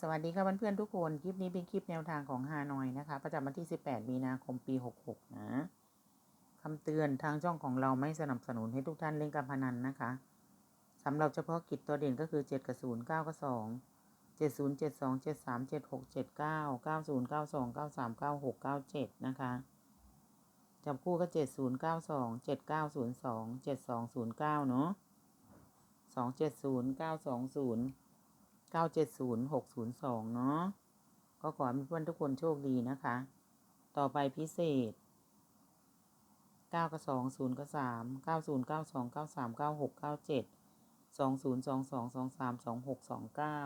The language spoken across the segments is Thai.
สวัสดีค่ะเพื่อนๆทุกคน คลิปนี้เป็นคลิปแนวทางของฮานอยนะคะ ประจำวันที่ 18 มีนาคมปี 66 นะคำเตือนทางช่องของเราไม่สนับสนุนให้ทุกท่านเล่นการพนันนะคะสำหรับเฉพาะกิจตัวเด่นก็คือ 7 กับ 0 9 กับ 2 7 0 7 2 7 3 7 6 7 9 9 0 9 2 9 3 9 6 9 7 นะคะ จับคู่ก็ 7 0 9 2 7 9 0 2 7 2 0 9 เนาะ2 7 0 9 2 0 เก้าเจ็ดศูนย์หกศูนย์สองเนาะก็ขอให้เพื่อนทุกคนโชคดีนะคะ ต่อไปพิเศษเก้ากับสองศูนย์กับสามเก้าศูนย์เก้าสองเก้าสามเก้าหกเก้าเจ็ดสองศูนย์สองสองสองสามสองหกสองเก้า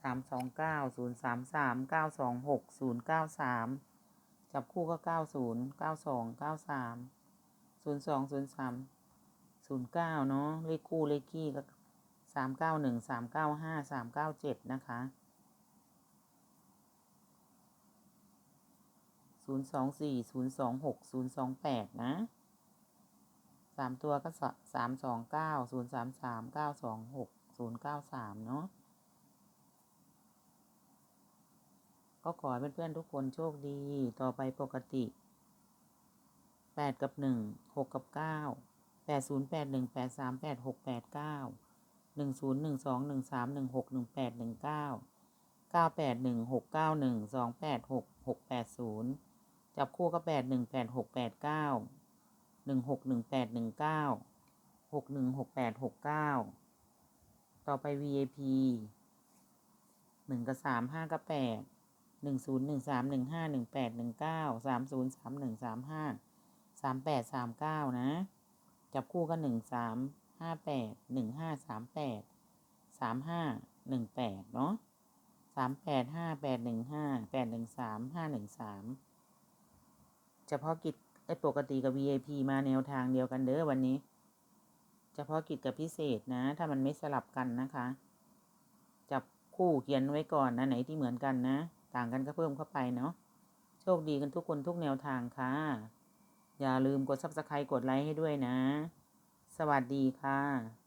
สามสองเก้าศูนย์สามสามเก้าสองหกศูนย์เก้าสามจับคู่ก็เก้าศูนย์เก้าสองเก้าสามศูนย์สองศูนย์สามศูนย์เก้าเนาะเลขคู่เลขคี่ก็ สามเก้าหนึ่งสามเก้าห้าสามเก้าเจ็ดนะคะศูนย์สองสี่ศูนย์สองหกศูนย์สองแปดนะสามตัวก็สามสองเก้าศูนย์สามสามเก้าสองหกศูนย์เก้าสามเนาะก็ขอให้เพื่อนๆทุกคนโชคดี ต่อไปปกติแปดกับหนึ่งหกกับเก้าแปดศูนย์แปดหนึ่งแปดสามแปดหกแปดเก้า หนึ่งศูนย์หนึ่งสองหนึ่งสามหนึ่งหกหนึ่งแปดหนึ่งเก้าเก้าแปดหนึ่งหกเก้าหนึ่งสองแปดหกหกแปดศูนย์จับคู่ก็แปดหนึ่งแปดหกแปดเก้าหนึ่งหกหนึ่งแปดหนึ่งเก้าหกหนึ่งหกแปดหกเก้าต่อไป VAP หนึ่งกับสามห้ากับแปดหนึ่งศูนย์หนึ่งสามหนึ่งห้าหนึ่งแปดหนึ่งเก้าสามศูนย์สามหนึ่งสามห้าสามแปดสามเก้านะ จับคู่ก็หนึ่งสาม ห้าแปดหนึ่งห้าสามแปดสามห้าหนึ่งแปดเนาะสามแปดห้าแปดหนึ่งห้าแปดหนึ่งสามห้าหนึ่งสามเฉพาะกิจไอ้ปกติกับ VIP มาแนวทางเดียวกันเด้อวันนี้ เฉพาะกิจกับพิเศษนะ ถ้ามันไม่สลับกันนะคะ จับคู่เขียนไว้ก่อนนะไหนที่เหมือนกันนะ ต่างกันก็เพิ่มเข้าไปเนาะโชคดีกันทุกคนทุกแนวทางค่ะ อย่าลืมกด subscribe กดไลค์ให้ด้วยนะ สวัสดีค่ะ